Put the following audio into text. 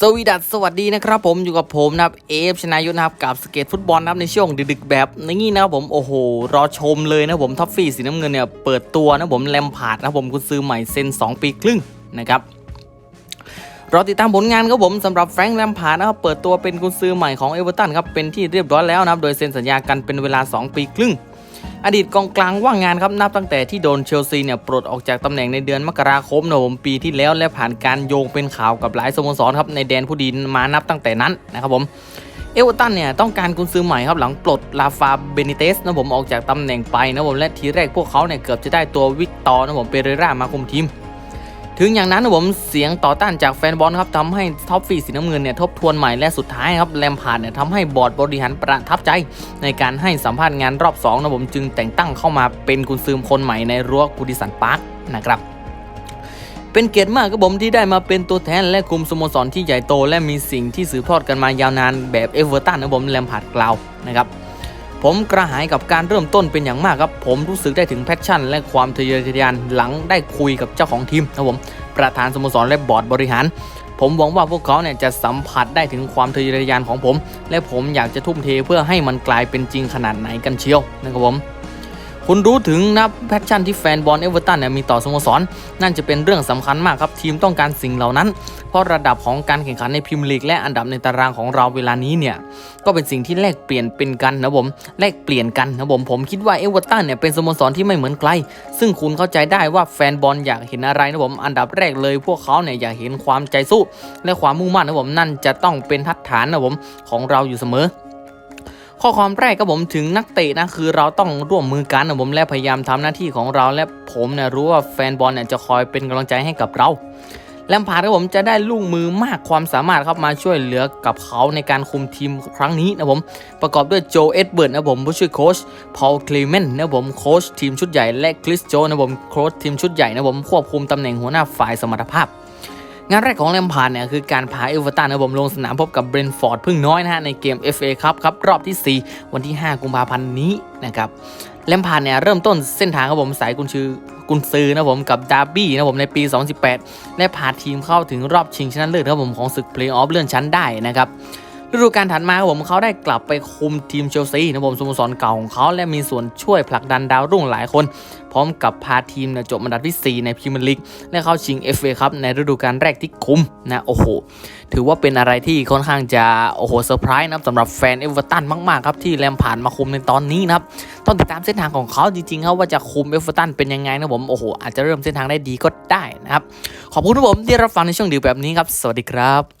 สวีดัสสวัสดีนะครับผมอยู่กับผมนะครับเอฟชนายุทธนะครับกับสเกตฟุตบอลนะครับในช่วงดึกๆแบบนี้นะครับผมโอ้โหรอชมเลยนะผมท็อฟฟี่สีน้ำเงินเนี่ยเปิดตัวนะผมแลมพาร์ดนะผมคุณซื้อใหม่เซ็น 2 ปีครึ่งนะครับรอติดตามผลงานครับผมสำหรับแฟรงค์แลมพาร์ดนะครับเปิดตัวเป็นกุญซือใหม่ของเอเวอร์ตันครับเป็นที่เรียบร้อยแล้วนะครับโดยเซ็นสัญญากันเป็นเวลา 2 ปีครึ่ง อดีตกองกลางว่างงานครับนับตั้งแต่ที่โดนเชลซีเนี่ยปลดออกจากตำแหน่งในเดือนมกราคมนะผมปีที่แล้วและผ่านการโยงเป็นข่าวกับหลายสโมสรครับในแดนผู้ดีมานับตั้งแต่นั้นนะครับผมเอเวอร์ตันเนี่ยต้องการกุนซือใหม่ครับหลังปลดลาฟาเบนิเตสนะผมออกจากตำแหน่งไปนะผมและทีแรกพวกเขาเนี่ยเกือบจะได้ตัววิกตอร์นะผมเปเรรามาคุมทีม ถึงอย่างนั้นนะผมเสียงต่อต้านจากแฟนบอลครับทำให้ท็อปฟีสีน้ำเงินเนี่ยทบทวนใหม่และสุดท้ายครับแลมพาร์ดเนี่ยทำให้บอร์ดบริหารประทับใจ ในการให้สัมภาษณ์งานรอบ2นะผมจึงแต่งตั้งเข้ามาเป็นกุนซืมคนใหม่ในรั้วกูดิสันพาร์คนะครับเป็นเกียรติมากครับผมที่ได้มาเป็นตัวแทนและคุมสโมสรที่ใหญ่โต และมีสิ่งที่สืบทอดกันมายาวนานแบบเอเวอร์ตันนะผมแลมพาร์ดกล่าวนะครับ ผมกระหายกับการเริ่มต้นเป็นอย่างมากครับ ผมรู้สึกได้ถึงแพชชั่น และความทะเยอทะยานหลังได้คุยกับเจ้าของทีมนะผมประธานสโมสรและบอร์ดบริหาร ผมหวังว่าพวกเขาเนี่ยจะสัมผัสได้ถึงความทะเยอทะยานของผม และผมอยากจะทุ่มเทเพื่อให้มันกลายเป็นจริงขนาดไหนกันเชียวนะครับผม คุณรู้ถึงนะแพชชั่นที่แฟนบอลเอเวอร์ตันเนี่ยมีต่อสโมสร นั่นจะเป็นเรื่องสำคัญมากครับ ทีมต้องการสิ่งเหล่านั้น เพราะระดับของการแข่งขันในพรีเมียร์ลีกและอันดับในตารางของเราเวลานี้เนี่ยก็เป็นสิ่งที่แลกเปลี่ยนเป็นกันนะผมแลกเปลี่ยนกันนะผมผมคิดว่าเอเวอร์ตันเนี่ยเป็นสโมสรที่ไม่เหมือนใครซึ่งคุณเข้าใจได้ว่าแฟนบอลอยากเห็นอะไรนะผมอันดับแรกเลย พวกเขาเนี่ยอยากเห็นความใจสู้ และความมุ่งมั่นนะผมนั่นจะต้องเป็นทัดฐานนะผมของเราอยู่เสมอ ข้อความแรกก็ผมถึงนักเตะนะคือเราต้องร่วมมือกันนะผมและพยายามทำหน้าที่ของเราและผมเนี่ยรู้ว่าแฟนบอลเนี่ยจะคอยเป็นกำลังใจให้กับเราแลมพาร์ดครับผมจะได้ลูกมือมากความสามารถครับมาช่วยเหลือกับเขาในการคุมทีมครั้งนี้นะผมประกอบด้วยโจเอ็ดเบิร์ดนะผมผู้ช่วยโค้ชพอลคลีเมนนะผมโค้ชทีมชุดใหญ่และคริสโจนะผมโค้ชทีมชุดใหญ่นะผมควบคุมตำแหน่งหัวหน้าฝ่ายสมรรถภาพ งานแรกของแลมพาร์ดเนี่ยคือการพาเอเวอร์ตันนะผมลงสนามพบกับเบรนฟอร์ดพึ่งน้อยนะฮะในเกม FA ครับครับรอบที่ 4 วันที่ 5 กุมภาพันธ์นี้นะครับแลมพาร์ดเนี่ยเริ่มต้นเส้นทางครับผมสายกุนชื่อกุนซือนะผมกับดาร์บี้นะผมในปี 2018 และพาทีมเข้าถึงรอบชิงชนะเลิศครับผมของศึกเพลย์ออฟเลื่อนชั้นได้นะครับ ฤดูกาลถัดมาครับผมเขาได้กลับไปคุมทีมเชลซีนะผมสโมสรเก่าของเขาและมีส่วนช่วยผลักดันดาวรุ่งหลายคน พร้อมกับพาทีมนี่ยจบอันดับที่ 4 ในพรีเมียร์ลีกและเข้าชิง FA ครับในฤดูกาลแรกที่คุ้มนะโอ้โห ถือว่าเป็นอะไรที่ค่อนข้างจะโอ้โหเซอร์ไพรส์นะสำหรับแฟนเอเวอร์ตันมากๆครับที่แลมผ่านมาคุมในตอนนี้นะครับต้องติดตามเส้นทางของเขาจริงๆครับว่าจะคุมเอเวอร์ตันเป็นยังไงนะผมโอ้โหอาจจะเริ่มเส้นทางได้ดีก็ได้นะครับขอบคุณทุกผมที่รับฟังในช่วงดีแบบนี้ครับ สวัสดีครับ